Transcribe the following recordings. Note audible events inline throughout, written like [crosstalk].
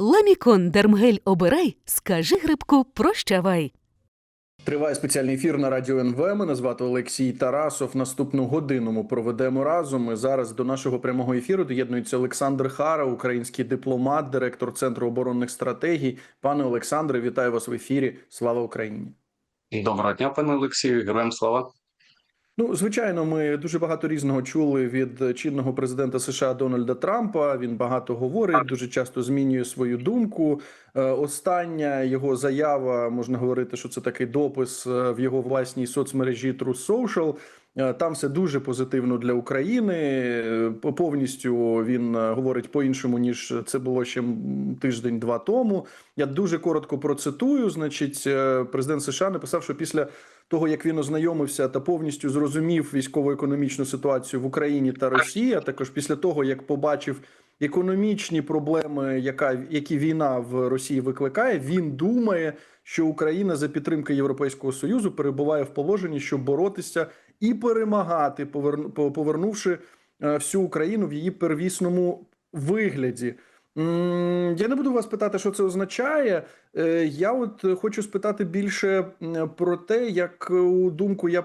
Ламікон Дермгель обирай, скажи грибку прощавай. Триває спеціальний ефір на радіо НВ. Мене звати Олексій Тарасов. Наступну годину ми проведемо разом. І зараз до нашого прямого ефіру доєднується Олександр Хара, український дипломат, директор Центру оборонних стратегій. Пане Олександре, вітаю вас в ефірі. Слава Україні! Доброго дня, пане Олексію, героям слава. Ну, звичайно, ми дуже багато різного чули від чинного президента США Дональда Трампа. Він багато говорить, дуже часто змінює свою думку. Е, Остання його заява можна говорити, що це такий допис е, в його власній соцмережі True Social. Е, Там все дуже позитивно для України. Е, Повністю він е, говорить по-іншому ніж це було ще тиждень-два тому. Я дуже коротко процитую. Значить, президент США написав, що після того, як він ознайомився та повністю зрозумів військово-економічну ситуацію в Україні та Росії, а також після того, як побачив економічні проблеми, яка які війна в Росії викликає, він думає, що Україна за підтримки Європейського союзу перебуває в положенні, щоб боротися і перемагати, поверну- по- повернувши е, всю Україну в її первісному вигляді. Я не буду вас питати, що це означає. Е, Я от хочу спитати більше про те, як е, у думку я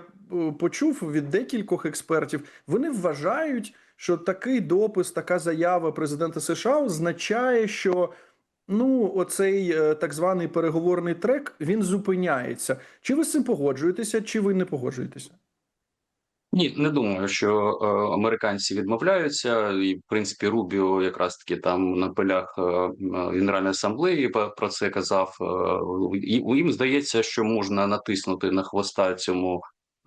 почув від декількох експертів. Вони вважають, що такий допис, така заява президента США означає, що ну, оцей так званий переговорний трек він зупиняється. Чи ви з цим погоджуєтеся, чи ви не погоджуєтеся? Ні, не думаю, що е, американці відмовляються, і в принципі Рубіо якраз таки там на полях е, е, Генеральної асамблеї про це казав. Е, їм здається, що можна натиснути на хвоста цьому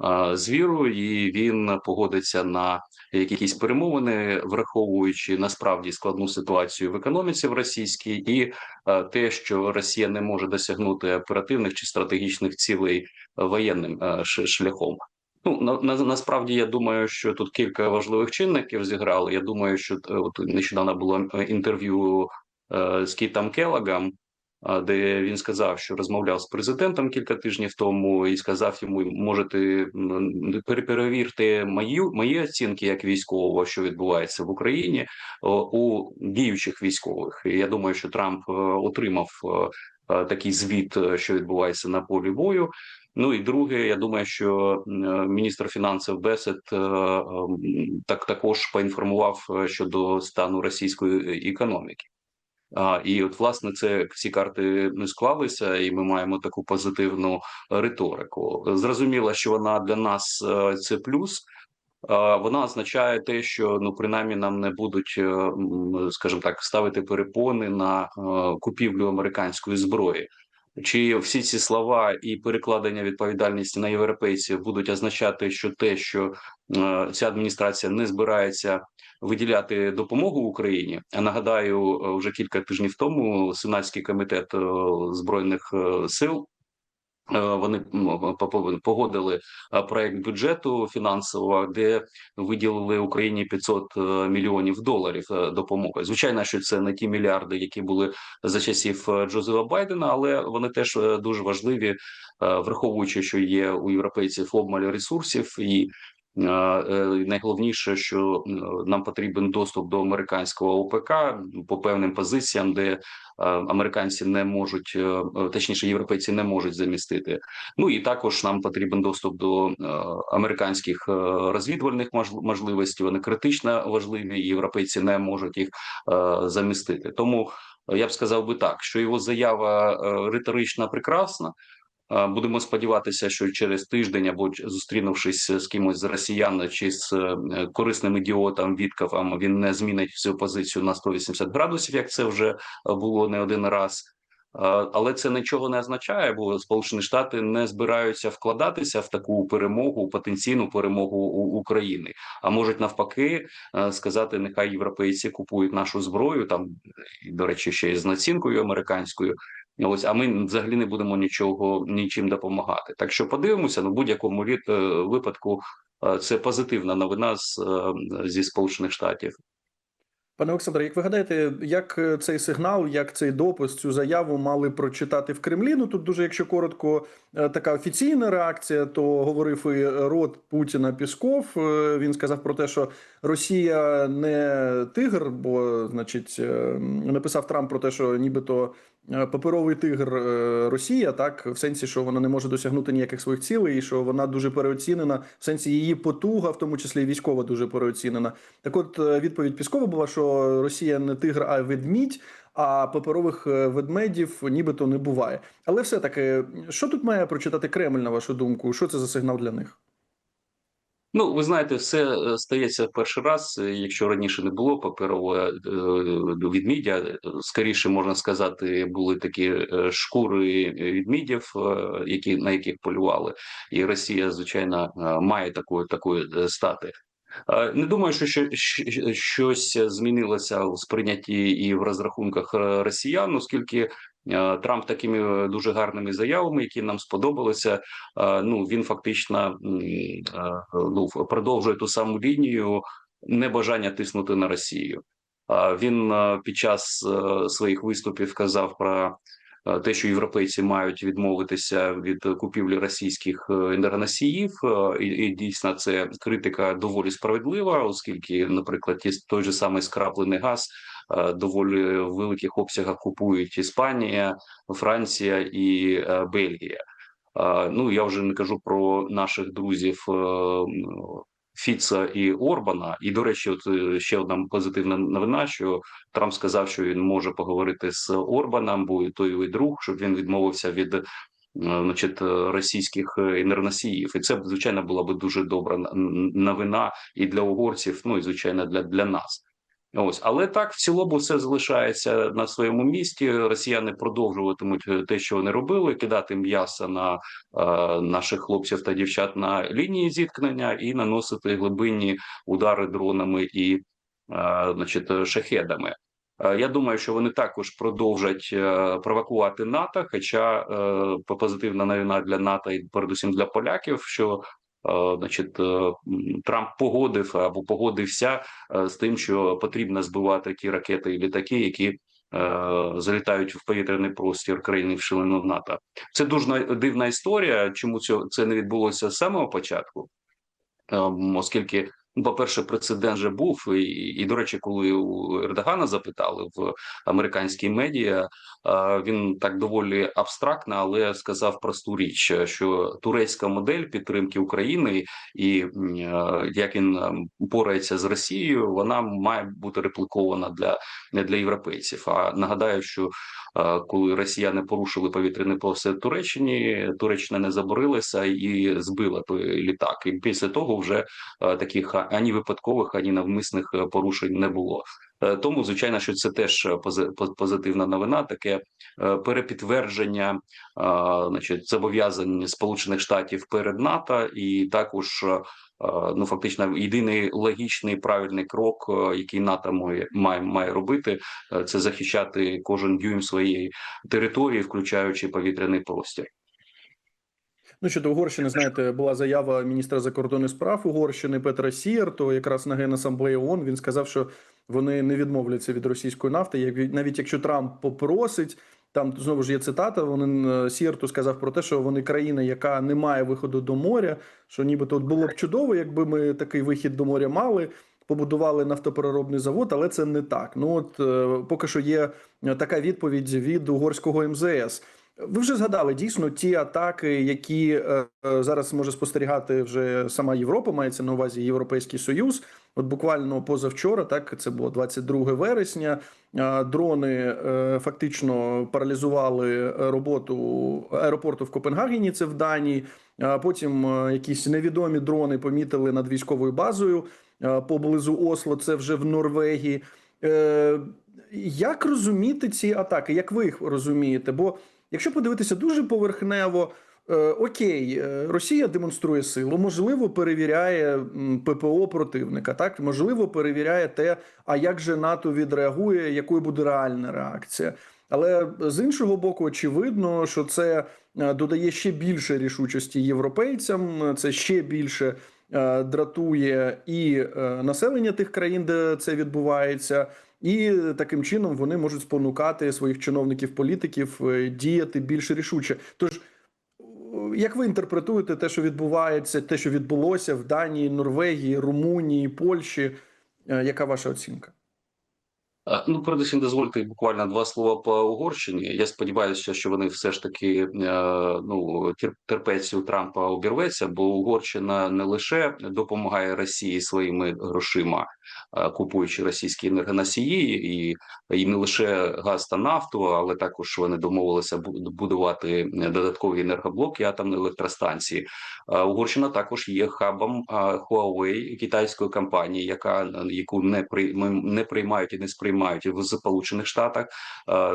е, звіру, і він погодиться на якісь перемовини, враховуючи насправді складну ситуацію в економіці в російській, і е, те, що Росія не може досягнути оперативних чи стратегічних цілей е, воєнним е, шляхом. Ну на, на насправді я думаю, що тут кілька важливих чинників зіграли. Я думаю, що е, от нещодавно було е, інтерв'ю е, з Кітом Келлагом, е, де він сказав, що розмовляв з президентом кілька тижнів тому, і сказав йому: можете м, переперевірте мої мої оцінки як військового, що відбувається в Україні у діючих військових. І я думаю, що Трамп отримав такий звіт, що відбувається на полі бою. Ну і друге, я думаю, що е, міністр фінансів Бесет е, так також поінформував е, щодо стану російської економіки. І от власне це ці карти склалися, і ми маємо таку позитивну риторику. Зрозуміло, що вона для нас це плюс. Вона означає те, що ну принаймні нам не будуть, скажімо так, ставити перепони на купівлю американської зброї. Чи всі ці слова і перекладення відповідальності на європейців будуть означати, що те, що е, ця адміністрація не збирається виділяти допомогу Україні? А нагадаю, е, вже кілька тижнів тому Сенатський комітет е, збройних сил. Е, Вони погодили е, проект бюджету фінансового, де виділили Україні 500 е, мільйонів доларів допомоги. Звичайно, що це не ті мільярди, які були за часів Джозефа Байдена, але вони теж дуже важливі, враховуючи, що є у європейців обмаль ресурсів, і найголовніше, що е, нам потрібен доступ до американського ОПК по певним позиціям, де е, американці не можуть, е, е, точніше, європейці не можуть замістити. Ну і також нам потрібен доступ до е, американських е, розвідувальних мож- можливостей. Вони критично важливі. і Європейці не можуть їх е, замістити. Тому е, я б сказав би так, що його заява е, риторична прекрасна. Е, Будемо сподіватися, що через тиждень або зустрінувшись з кимось з росіян чи з е, корисним ідіотом Віткафом, він не змінить цю позицію на 180 градусів, як це вже е, було не один раз. Е, Але це нічого не означає, бо Сполучені Штати не збираються вкладатися в таку перемогу, потенційну перемогу України. А можуть навпаки е, сказати, нехай європейці купують нашу зброю, там до речі, ще й з націнкою американською. Ось, а ми взагалі не будемо нічого нічим допомагати. Так що подивимося, ну в будь-якому е, випадку е, це позитивна новина з е, зі Сполучених Штатів. Пане Олександре, як ви гадаєте, як цей сигнал, як цей допис, цю заяву мали прочитати в Кремлі? Ну тут дуже, якщо коротко, така офіційна реакція, то говорив і рот Путіна Пісков. Він сказав про те, що Росія не тигр, бо, значить, написав Трамп про те, що нібито паперовий тигр е, Росія, так в сенсі, що вона не може досягнути ніяких своїх цілей, і що вона дуже переоцінена, в сенсі її потуга, в тому числі військова, дуже переоцінена. Так, от е, відповідь Піскова була, що Росія не тигр, а ведмідь. А паперових е, ведмедів нібито не буває. Але все таки, що тут має прочитати Кремль, на вашу думку? Що це за сигнал для них? Ну, ви знаєте, все е, стається в перший раз. Якщо раніше не було паперового е, відмідя, е, скоріше можна сказати, були такі шкури відмідів, які на яких полювали, і Росія, звичайно, має такої е, стати. Не думаю, що що- що- щось змінилося у сприйнятті і в розрахунках росіян, оскільки Трамп такими дуже гарними заявами, які нам сподобалися, е, ну він фактично е, ну продовжує ту саму лінію небажання тиснути на Росію. Він е, під час е, своїх виступів казав про е, те, що європейці мають відмовитися від купівлі російських е, енергоносіїв, Е, і, і дійсно це критика доволі справедлива, оскільки, наприклад, той же самий скраплений газ е, доволі великих обсягах купують Іспанія, Франція і е, Бельгія. Ну я вже не кажу про наших друзів е, Фіца і Орбана. І до речі, от е, ще одна позитивна новина, що Трамп сказав, що він може поговорити з Орбаном, бо і той його друг, щоб він відмовився від. е, Значить, е, російських е, енергоносіїв, і це звичайно була би дуже добра новина і для угорців, ну і звичайно для, для нас. Ось, але так в цілому все залишається на своєму місці. Росіяни продовжуватимуть е, те, що вони робили, кидати м'ясо на е, наших хлопців та дівчат на лінії зіткнення і наносити глибинні удари дронами і, е, значить, шахедами. Е, Я думаю, що вони також продовжать е, провокувати НАТО. Хоча позитивна новина для НАТО і передусім для поляків, що значить, е, Трамп погодив або погодився е, з тим, що потрібно збивати ті ракети і літаки, які е, залітають в повітряний простір країни членів НАТО. Це дуже дивна історія. Чому це не відбулося з самого початку? Ем, оскільки, ну, по-перше, прецедент вже був, і, і до речі, коли у Ердогана запитали в американській медіа, е, він так доволі абстрактно, але сказав просту річ, що турецька модель підтримки України і е, як він ем, порається з Росією, вона має бути реплікована для для європейців. А нагадаю, що е, коли росіяни порушили повітряний простір Туреччині, Туреччина не заборилася і збила той літак. І після того вже е, таких ані випадкових, ані навмисних е, порушень не було. Е, Тому, звичайно, що це теж поз- позитивна новина, таке е, перепідтвердження, е, значить, зобов'язань Сполучених Штатів перед НАТО, і також е, ну фактично єдиний логічний правильний крок, е, який НАТО має має, має робити, е, це захищати кожен дюйм своєї території, включаючи повітряний простір. Ну щодо Угорщини, знаєте, була заява міністра закордонних справ Угорщини Петра Сієр, то якраз на генасамблеї ООН він сказав, що вони не відмовляться від російської нафти. Навіть якщо Трамп попросить, там знову ж є цитата. Вони Сієрту сказав про те, що вони країна, яка не має виходу до моря. Що нібито було б чудово, якби ми такий вихід до моря мали. Побудували нафтопереробний завод, але це не так. Ну от е, поки що є е, така відповідь від угорського МЗС. Ви вже згадали дійсно ті атаки, які е, е, зараз може спостерігати вже сама Європа, мається на увазі Європейський Союз. От буквально позавчора, так це було 22 вересня. е, Дрони е, фактично паралізували роботу аеропорту в Копенгагені. Це в Данії. А потім е, якісь невідомі дрони помітили над військовою базою е, поблизу Осло. Це вже в Норвегії. Е, Як розуміти ці атаки? Як ви їх розумієте? Бо Якщо подивитися дуже поверхнево, е, окей, е, Росія демонструє силу, можливо, перевіряє ППО противника, так можливо, перевіряє те, а як же НАТО відреагує, якою буде реальна реакція. Але з іншого боку, очевидно, що це е, додає ще більше рішучості європейцям, це ще більше е, дратує і е, населення тих країн, де це відбувається. І таким чином вони можуть спонукати своїх чиновників, політиків е, діяти більш рішуче. Тож, як ви інтерпретуєте те, що відбувається, те, що відбулося в Данії, Норвегії, Румунії, Польщі? Е, Яка ваша оцінка? Е, Ну, передусім, дозвольте буквально два слова по Угорщині. Я сподіваюся, що вони все ж таки е, ну тер- терпець у Трампа обірветься, бо Угорщина не лише допомагає Росії своїми грошима, е, купуючи російські енергоносії, і, і не лише газ та нафту, але також вони домовилися бу- будувати додаткові енергоблоки атомної електростанції. Е, Угорщина також є хабом е, Huawei, китайської компанії, яка яку не при не приймають і не сприймають в Сполучених Штатах, е,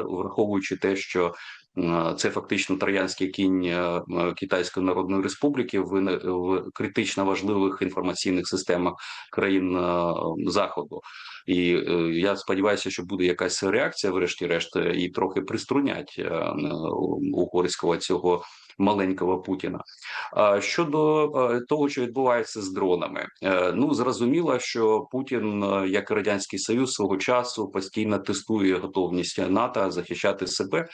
враховуючи те, що е, це фактично троянський кінь е, е, Китайської Народної Республіки в, в критично важливих інформаційних системах країн е, заходу. І е, я сподіваюся, що буде якась реакція, врешті-решт, е, і трохи приструнять е, е, угорського цього маленького Путіна. Щодо того, що відбувається з дронами, е, ну зрозуміло, що Путін, е, як і радянський союз, свого часу постійно тестує готовність НАТО захищати себе.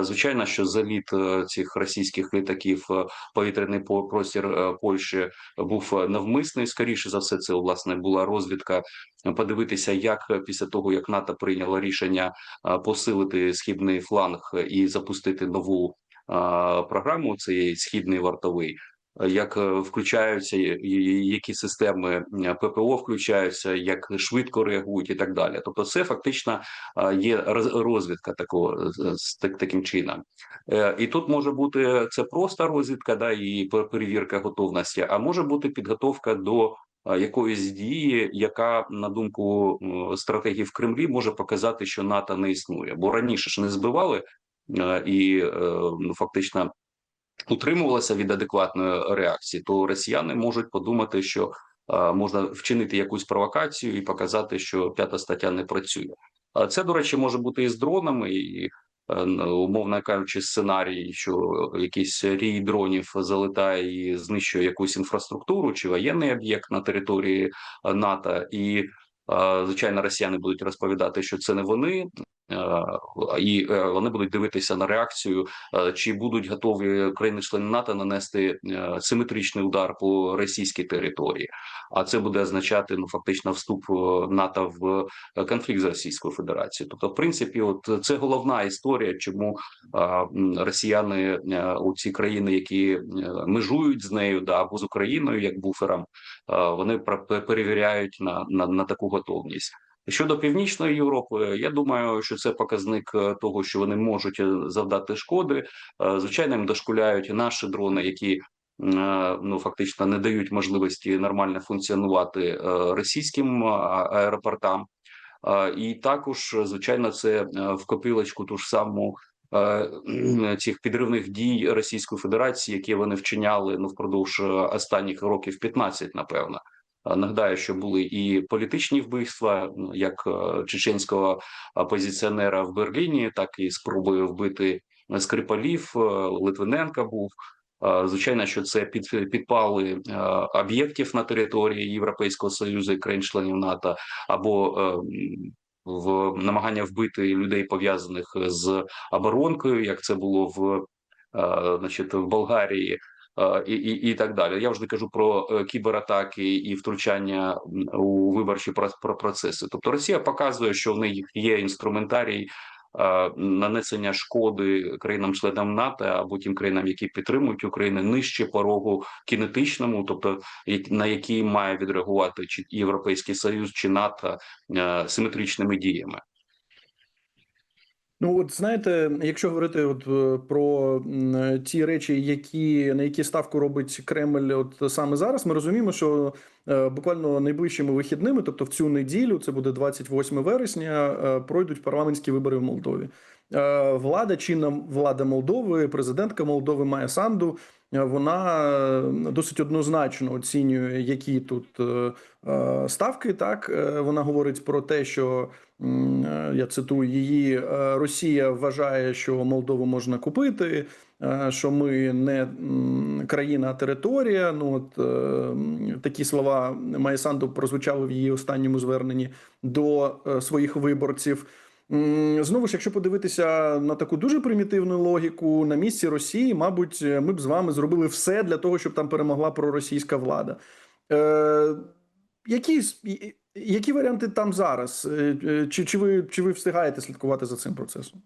Звичайно, що заліт е, цих російських літаків повітряний по- простір Польщі був навмисний. Скоріше за все, це власне була розвідка. Подивитися, як після того як НАТО прийняло рішення посилити східний фланг і запустити нову програму, цей східний вартовий, е, як е, включаються які системи е, ППО включаються, як швидко реагують і так далі. Тобто, це фактично є роз- розвідка такого з- таким чином. І тут може бути це просто розвідка, да і пе- перевірка готовності, а може бути підготовка до. Якоїсь дії, яка на думку стратегів Кремлі може показати, що НАТО не існує, бо раніше ж не збивали і е, ну фактично утримувалася від адекватної реакції, то росіяни можуть подумати, що е, можна вчинити якусь провокацію і показати, що п'ята стаття не працює. А це, до речі, може бути і з дронами, і е, умовно кажучи, сценарій, що якийсь рій дронів залетає і знищує якусь інфраструктуру чи воєнний об'єкт на території е, НАТО, і е, звичайно, росіяни будуть розповідати, що це не вони. Е, І е, вони будуть дивитися на реакцію Е, чи будуть готові країни-члени НАТО нанести симетричний удар по російській території, а це буде означати ну фактично вступ НАТО в конфлікт з Російською Федерацією. Тобто, в принципі, от це головна історія, чому росіяни у ці країни, які межують з нею, да або з Україною, як буфером, вони перевіряють на, на, на таку готовність. Щодо північної Європи, я думаю, що це показник е, того, що вони можуть е, завдати шкоди. Е, Звичайно, їм дошкуляють наші дрони, які ну фактично не дають можливості нормально функціонувати російським аеропортам. І також, звичайно, це в копілочку ту ж саму. Цих підривних дій Російської Федерації, які вони вчиняли ну впродовж останніх років 15, напевно. Е, Нагадаю, що були і політичні вбивства, як е, чеченського опозиціонера в Берліні, так і спроби вбити Скрипалів, е, Литвиненка був. Звичайно, що це під підпали об'єктів на території Європейського союзу і країн-членів НАТО, або в намагання вбити людей пов'язаних з оборонкою, як це було в, значить, в Болгарії. Е, І, і, і так далі. Я вже не кажу про е, кібератаки і втручання у виборчі про- про процеси. Тобто Росія показує, що в неї є інструментарій е, нанесення шкоди країнам-членам НАТО або тим країнам, які підтримують Україну, нижче порогу кінетичному, тобто на який має відреагувати чи Європейський Союз чи НАТО симетричними діями. Ну, от знаєте, якщо говорити от е, про ті речі, які на які ставку робить Кремль, от саме зараз, ми розуміємо, що е, буквально найближчими вихідними, тобто в цю неділю, це буде 28 вересня, е, пройдуть парламентські вибори в Молдові. Е, Влада, чинна влада Молдови, президентка Молдови Майя Санду е, вона е, досить однозначно оцінює, які тут е, е, ставки. Так Е, вона говорить про те, що е, я цитую її: е, Росія вважає, що Молдову можна купити. е, Що ми не країна, а територія. Ну от е, такі слова Майя Санду прозвучали в її останньому зверненні до е, своїх виборців. Знову ж, якщо подивитися на таку дуже примітивну логіку, на місці Росії, мабуть, ми б з вами зробили все для того, щоб там перемогла проросійська влада. Які, які варіанти там зараз? Е, е, Чи, чи, ви, чи ви встигаєте слідкувати за цим процесом?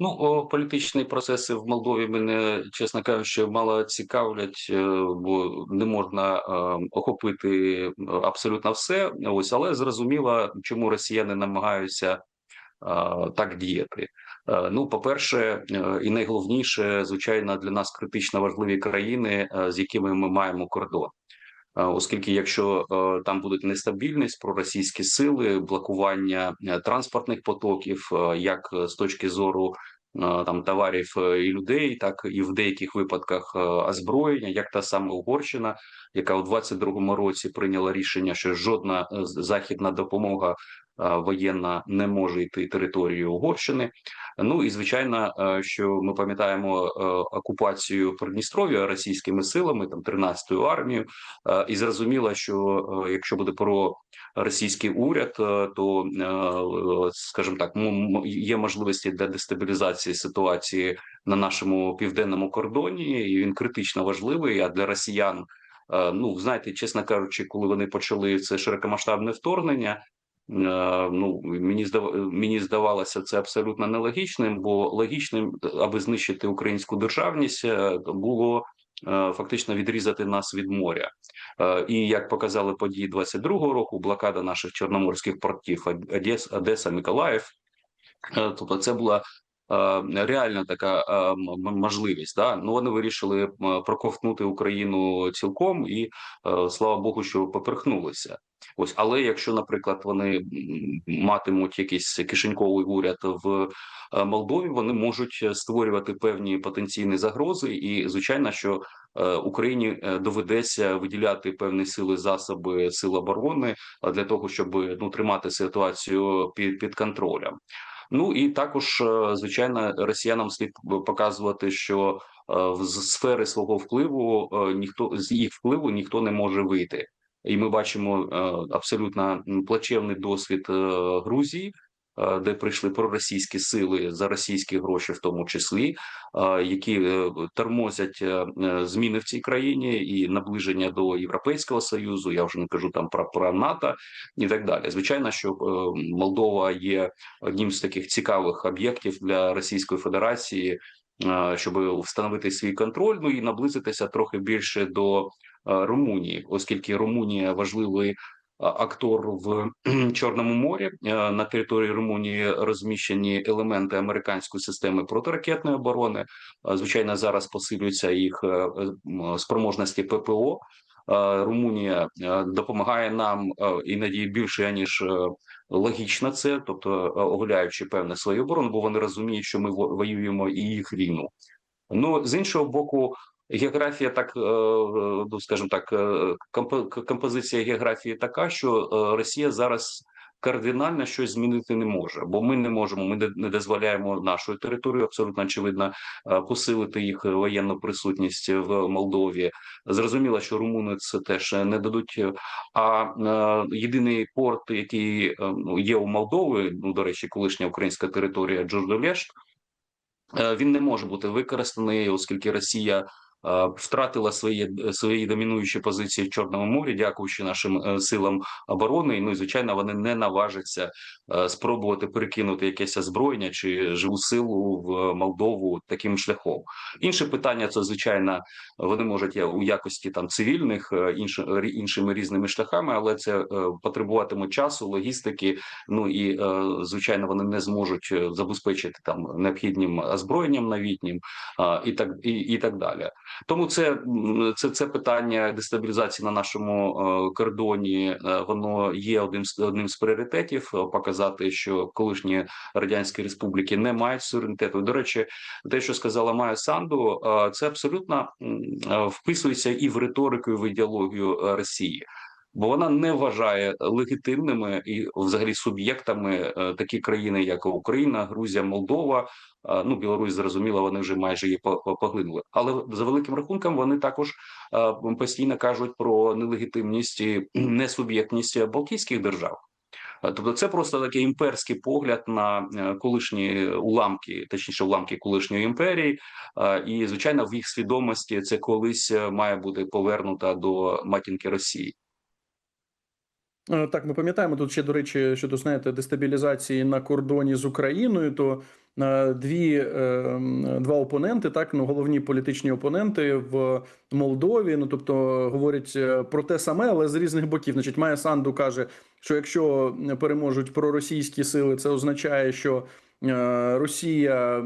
Ну, політичні процеси в Молдові мене, чесно кажучи, мало цікавлять, е, бо не можна охопити абсолютно все. Ось, але зрозуміло, чому росіяни намагаються так діяти. Ну, по-перше, і найголовніше, звичайно, для нас критично важливі країни, з якими ми маємо кордон. Е, Оскільки, якщо е, там будуть нестабільність, проросійські сили, блокування е, транспортних потоків, як з точки зору там товарів і людей, так і в деяких випадках озброєння, як та саме Угорщина, яка у 22-му році прийняла рішення, що жодна західна допомога воєнна не може йти територією Угорщини. Ну і звичайно, е, що ми пам'ятаємо е, окупацію Придністров'я російськими силами, там 13-ю армією. Е, І зрозуміло, що е, якщо буде про російський уряд, е, то е, скажімо так, є можливості для дестабілізації ситуації на нашому південному кордоні, і він критично важливий. А для росіян, е, ну знаєте, чесно кажучи, коли вони почали це широкомасштабне вторгнення. Е, Ну мені здав... мені здавалося це абсолютно нелогічним, бо логічним, аби знищити українську державність, е, було е, фактично відрізати нас від моря. Е, І як показали події 22-го року, блокада наших чорноморських портів Одес, Одеса, Миколаїв. Е, Тобто, це була е, реальна така е, можливість. Да? Ну вони вирішили е, проковтнути Україну цілком, і е, слава Богу, що поперхнулися. Ось, але якщо, наприклад, вони матимуть якийсь кишеньковий уряд в е, Молдові, вони можуть створювати певні потенційні загрози, і звичайно, що е, Україні е, доведеться виділяти певні сили, засоби сил оборони е, для того, щоб ну тримати ситуацію під, під контролем. Ну і також, е, звичайно, росіянам слід показувати, що е, з сфери свого впливу е, ніхто з їх впливу ніхто не може вийти. І ми бачимо абсолютно плачевний досвід Грузії, де прийшли проросійські сили за російські гроші, в тому числі, е, які е, тормозять е, е, зміни в цій країні і наближення до Європейського союзу. Я вже не кажу там про, про НАТО і так далі. Звичайно, що е, Молдова є одним з таких цікавих об'єктів для Російської Федерації, е, щоб встановити свій контроль, ну і наблизитися трохи більше до е, Румунії, оскільки Румунія важливий е, актор в [clears throat] Чорному морі. Е, На території Румунії розміщені елементи американської системи протиракетної оборони. Е, Звичайно, зараз посилюються їх е, спроможності ППО. Румунія допомагає нам іноді більше ніж логічно це, тобто оголяючи певне свою оборону, бо вони розуміють, що ми воюємо і їх війну. Ну з іншого боку, географія так, е, е, ну скажімо так, е, композиція географії така, що Росія зараз кардинально щось змінити не може, бо ми не можемо, ми не- дозволяємо нашою територією абсолютно очевидно посилити їх воєнну присутність в Молдові. Зрозуміло, що румуни це теж не дадуть. А єдиний порт, який ну, є у Молдови, ну до речі, колишня українська територія Джурдолешт, е, він не може бути використаний, оскільки Росія втратила свої свої домінуючі позиції в Чорному морі, дякуючи нашим е, силам оборони. Ну і звичайно, вони не наважаться е, спробувати перекинути якесь озброєння чи живу силу в Молдову таким шляхом. Інше питання це звичайно, вони можуть у якості там цивільних е, інш, іншими різними шляхами, але це е, потребуватиме часу, логістики. Ну і е, звичайно, вони не зможуть е, забезпечити там необхідним озброєнням новітнім і так і, і так далі. Тому це це, це питання дестабілізації на нашому е, кордоні. е, Воно є одним з одним з пріоритетів. е, Показати, що колишні радянські республіки не мають суверенітету. До речі, те, що сказала Майя Санду, це абсолютно вписується і в риторику, і в ідеологію Росії. Бо вона не вважає легітимними і взагалі суб'єктами е, такі країни, як Україна, Грузія, Молдова. Ну, Білорусь зрозуміло, вони вже майже її по- по- поглинули. Але за великим рахунком вони також е, постійно кажуть про нелегітимність і [clears throat] несуб'єктність Балтійських держав. Е, Тобто, це просто такий імперський погляд на колишні уламки, точніше, уламки колишньої імперії, і звичайно, в їх свідомості це колись має бути повернута до матінки Росії. Е, Так, ми пам'ятаємо тут ще, до речі, щодо знаєте, дестабілізації на кордоні з Україною, то е, дві е, два опоненти, так ну головні політичні опоненти в Молдові. Ну тобто говорять е, про те саме, але з різних боків. Значить, Майя Санду каже, що якщо переможуть проросійські сили, це означає, що Росія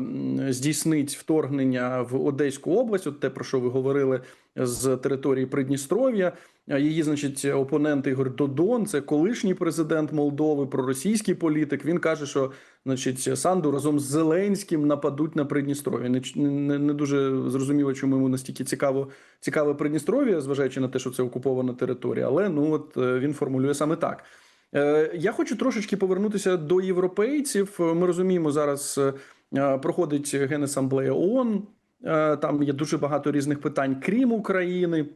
здійснить вторгнення в Одеську область, от те про що ви говорили з території Придністров'я. Її, значить, опонент Ігор Додон, це колишній президент Молдови, проросійський політик. Він каже, що значить Санду разом з Зеленським нападуть на Придністров'я. Не, не, не дуже зрозуміло, чому йому настільки цікаво цікаве Придністров'я, зважаючи на те, що це окупована територія. Але ну от е, він формулює саме так. Е, Я хочу трошечки повернутися до європейців. Ми розуміємо, зараз е, проходить Генасамблея ООН. Е, Там є дуже багато різних питань, крім України.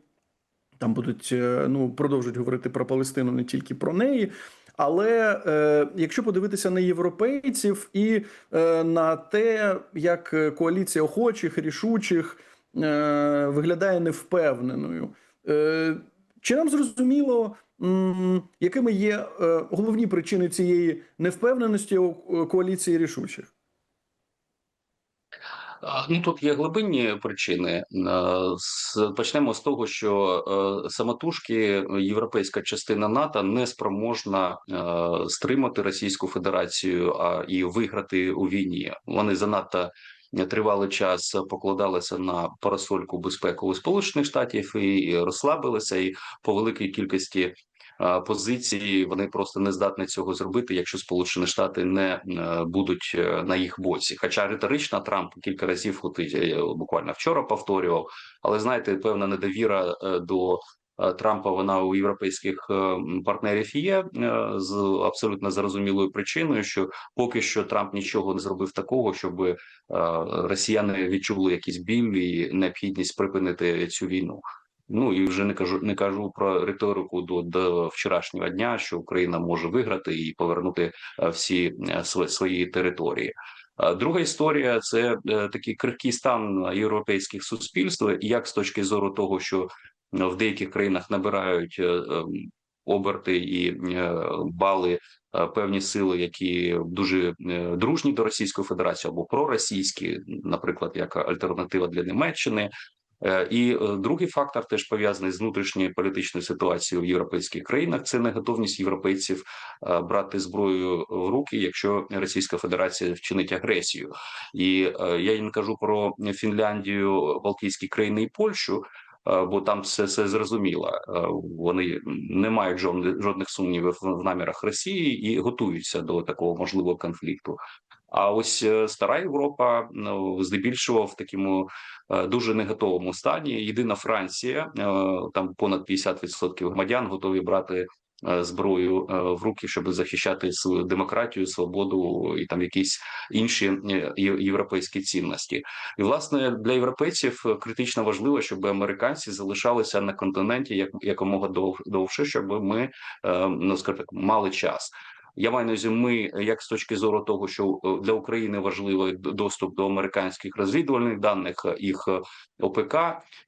Там будуть е, ну продовжують говорити про Палестину, не тільки про неї. Але е, якщо подивитися на європейців і е, на те, як е, коаліція охочих, рішучих е, виглядає невпевненою, е, чи нам зрозуміло, якими є е, головні причини цієї невпевненості у е, коаліції рішучих? Ну тут є глибинні причини. Е, Почнемо з того, що самотужки європейська частина НАТО не спроможна стримати Російську Федерацію а і виграти у війні. Вони занадто тривалий час покладалися на парасольку безпеку у Сполучених Штатів і розслабилися, і по великій кількості е, позицій вони просто не здатні цього зробити, якщо Сполучені Штати не е, будуть е, на їх боці. Хоча риторично Трамп кілька разів, буквально вчора повторював, але знаєте, певна недовіра до Трампа вона у європейських партнерів є з абсолютно зрозумілою причиною, що поки що Трамп нічого не зробив такого, щоб росіяни відчули якийсь біль і необхідність припинити цю війну. Ну і вже не кажу, не кажу про риторику до, до вчорашнього дня, що Україна може виграти і повернути е, всі е, свої, території. Друга історія це е, такий крихкий стан європейських суспільств, як з точки зору того, що в деяких країнах набирають ем, оберти і бали певні сили, які дуже дружні до Російської Федерації або проросійські, наприклад, як альтернатива для Німеччини. Е, І е, другий фактор теж пов'язаний з внутрішньою політичною ситуацією в європейських країнах. Це неготовність європейців е, брати зброю в руки, якщо Російська Федерація вчинить агресію. І я не кажу про Фінляндію, Балтійські країни і Польщу. Бо там все, все зрозуміло. Вони не мають жодних сумнівів в намірах Росії і готуються до такого можливого конфлікту. А ось е, стара Європа ну, здебільшого в такому е, дуже неготовому стані. Єдина Франція, е, там понад 50% громадян готові брати зброю в руки, щоб захищати свою демократію, свободу і там якісь інші європейські цінності. І власне для європейців критично важливо, щоб американці залишалися на континенті як якомога довше, щоб ми ну скажімо так, мали час. Я маю на увазі, ми як з точки зору того, що е, для України важливий доступ до американських розвідувальних даних, е, їх е, ОПК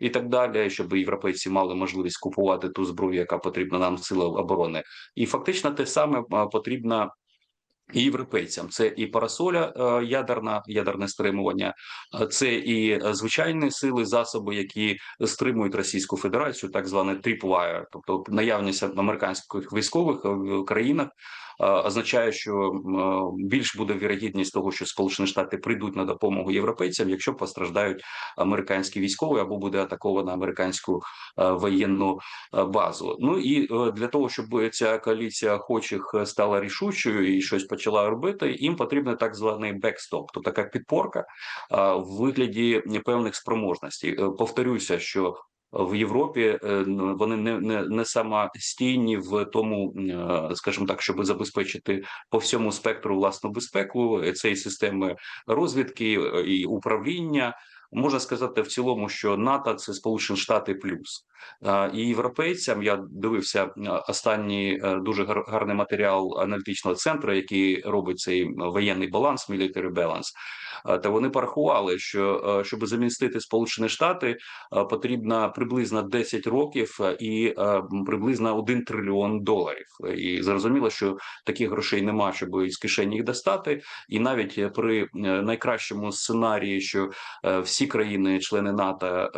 і так далі, щоб європейці мали можливість купувати ту зброю, яка потрібна нам сила оборони, і фактично те саме потрібно. І європейцям це і парасоля ядерна, ядерне стримування, це і звичайні сили, засоби, які стримують Російську Федерацію, так зване tripwire, тобто наявність американських військових в країнах, означає, що е, більш буде вірогідність того, що Сполучені Штати прийдуть на допомогу європейцям, якщо постраждають американські військові або буде атакована американську е, воєнну е, базу. Ну і е, для того, щоб ця коаліція охочих стала рішучою і щось почала робити, їм потрібен так званий бекстоп, тобто така підпорка е, в вигляді певних спроможностей. Е, Повторюся, що в Європі е, вони не, не, не самостійні в тому, е, скажімо так, щоб забезпечити по всьому спектру власну безпеку. цієї системи розвідки, е, і управління. Можна сказати в цілому, що НАТО це Сполучені Штати плюс і європейцям. Я дивився останній е, дуже гар- гарний матеріал аналітичного центру, який робить цей воєнний баланс, military balance. Та вони порахували, що е, щоб замістити Сполучені Штати, е, потрібно приблизно 10 років і приблизно 1 трильйон доларів. І зрозуміло, що таких грошей нема, щоб із кишені їх достати. І навіть при найкращому сценарії, що е, всі країни-члени НАТО е,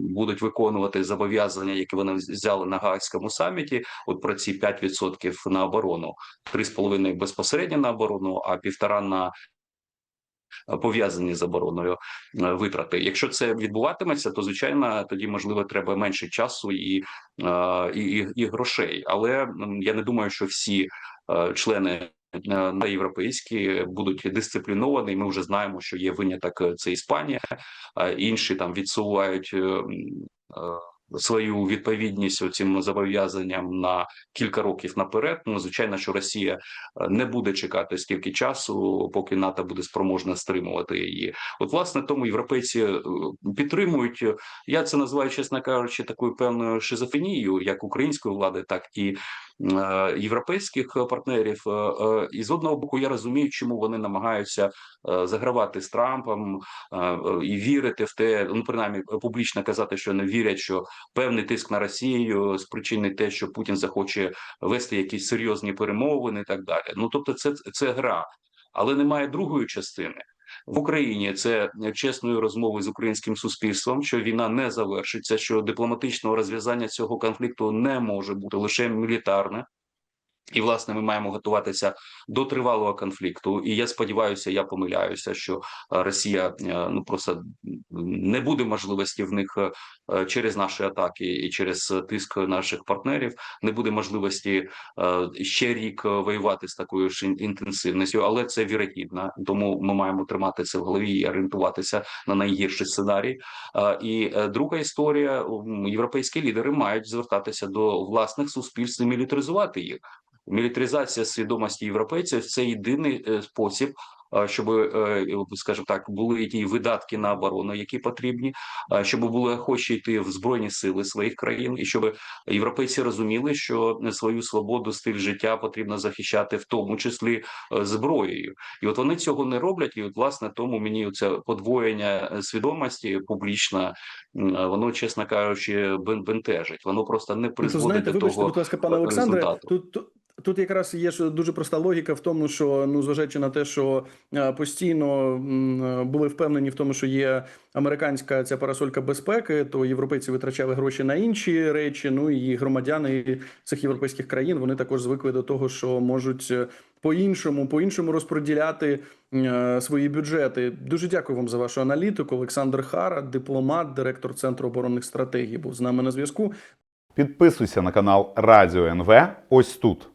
будуть виконувати зобов'язання, які вони взяли на Гаазькому саміті, от про ці 5% на оборону, 3,5% безпосередньо на оборону, а півтора на е, пов'язані з обороною е, витрати. Якщо це відбуватиметься, то звичайно тоді можливо треба менше часу і, і, і, і грошей. Але я не думаю, що всі члени. Е, на європейські будуть дисципліновані. Ми вже знаємо, що є виняток е, це Іспанія, інші там відсувають е, свою відповідність цим зобов'язанням на кілька років наперед. Ну звичайно, що Росія не буде чекати стільки часу, поки НАТО буде спроможна стримувати її. От, власне, тому європейці підтримують. Я це називаю, чесно кажучи, такою певною шизофренією, як української влади, так і європейських партнерів. Е, е, І з одного боку, я розумію, чому вони намагаються е, загравати з Трампом е, е, і вірити в те, ну принаймні публічно казати, що не вірять, що певний тиск на Росію спричинить те, що Путін захоче вести якісь серйозні перемовини, і так далі. Ну тобто, це це гра, але немає другої частини. В Україні це чесної розмови з українським суспільством, що війна не завершиться, що дипломатичного розв'язання цього конфлікту не може бути лише мілітарне. І власне ми маємо готуватися до тривалого конфлікту. І я сподіваюся, я помиляюся, що е, Росія е, ну просто не буде можливості в них е, через наші атаки і через тиск наших партнерів. Не буде можливості ще рік воювати з такою ж інтенсивністю, але це вірогідно. Тому ми маємо тримати це в голові і орієнтуватися на найгірший сценарій. І друга історія: європейські лідери мають звертатися до власних суспільств і мілітаризувати їх. Мілітаризація свідомості європейців це єдиний е, спосіб. Щоб, е, скажімо так, були ті видатки на оборону, які потрібні, щоб були охочі йти в збройні сили своїх країн, і щоб європейці розуміли, що свою свободу, стиль життя потрібно захищати, в тому числі е, зброєю. І от вони цього не роблять. І от власне тому мені це подвоєння свідомості публічно, е, воно, чесно кажучи, бен- бентежить. Воно просто не Ну, призводить знаєте, до вибачте, того будь ласка, пане Олександре, результату. тут. Тут- якраз є дуже проста логіка в тому, що ну зважаючи на те, що е, постійно е, були впевнені в тому, що є американська ця парасолька безпеки, то європейці витрачали гроші на інші речі. Ну і громадяни цих європейських країн вони також звикли до того, що можуть е, по-іншому, по-іншому розподіляти е, свої бюджети. Дуже дякую вам за вашу аналітику. Олександр Хара, дипломат, директор центру оборонних стратегій, був з нами на зв'язку. Підписуйся на канал Радіо НВ ось тут.